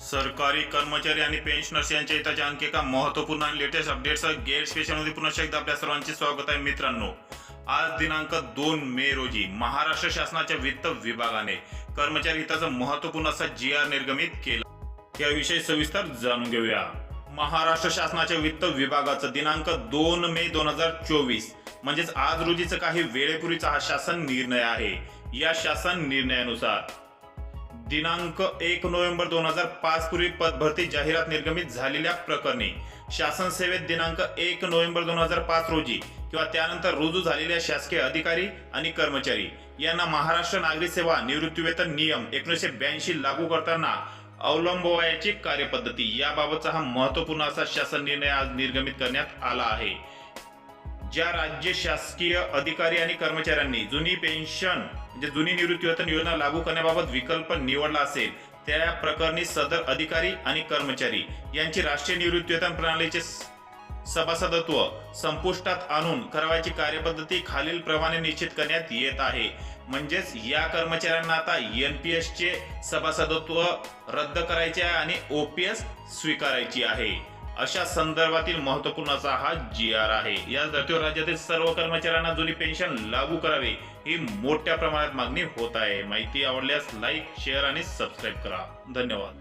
सरकारी कर्मचारी आणि पेन्शनर्स यांच्या हिताच्या आणखी एका महत्त्वपूर्ण आणि लेटेस्ट अपडेटसह गेट स्पेशलमध्ये पुन्हा एकदा आपल्या सर्वांचे स्वागत आहे मित्रांनो. आज दिनांक दोन मे रोजी महाराष्ट्र शासनाच्या वित्त विभागाने कर्मचारी हिताचं महत्त्वपूर्ण असा जी आर निर्गमित केला. याविषयी सविस्तर जाणून घेऊया. महाराष्ट्र शासनाच्या वित्त विभागाचं दिनांक दोन मे दोन हजार चोवीस म्हणजेच आज रोजीचं काही वेळेपूर्वीचा हा शासन निर्णय आहे. या शासन निर्णयानुसार दिनांक एक नोव्हेंबर दोन हजार पाच पूर्वी पदभरती जाहिरात निर्गमित झालेल्या प्रकरणी शासन सेवेत दिनांक एक नोव्हेंबर दोन हजार पाच रोजी किंवा त्यानंतर रुजू झालेल्या शासकीय अधिकारी आणि कर्मचारी यांना महाराष्ट्र नागरी सेवा निवृत्तीवेतन नियम एकोणीसशे ब्याऐंशी लागू करताना अवलंबवायची कार्यपद्धती याबाबतचा हा महत्त्वपूर्ण असा शासन निर्णय आज निर्गमित करण्यात आला आहे. ज्या राज्य शासकीय अधिकारी आणि कर्मचाऱ्यांनी जुनी पेन्शन म्हणजे जे जुनी निवृत्तीवेतन योजना लागू करण्याबाबत विकल्प निवडला असेल त्या प्रकरणी सदर अधिकारी आणि कर्मचारी यांची राष्ट्रीय निवृत्तीवेतन प्रणालीचे सभासदत्व संपुष्टात आणून करावयाची कार्यपद्धती खालील प्रमाणे निश्चित करण्यात येत आहे. म्हणजेच या कर्मचाऱ्यांना आता एनपीएस चे सभासदत्व रद्द करायचे आहे आणि ओपीएस स्वीकारायची आहे. अशा संदर्भातील महत्त्वपूर्ण असा हा जी आर आहे. या धर्तीवर राज्यातील सर्व कर्मचाऱ्यांना जुनी पेन्शन लागू करावी ही मोठ्या प्रमाणात मागणी होत आहे. माहिती आवडल्यास लाईक शेअर आणि सबस्क्राईब करा. धन्यवाद.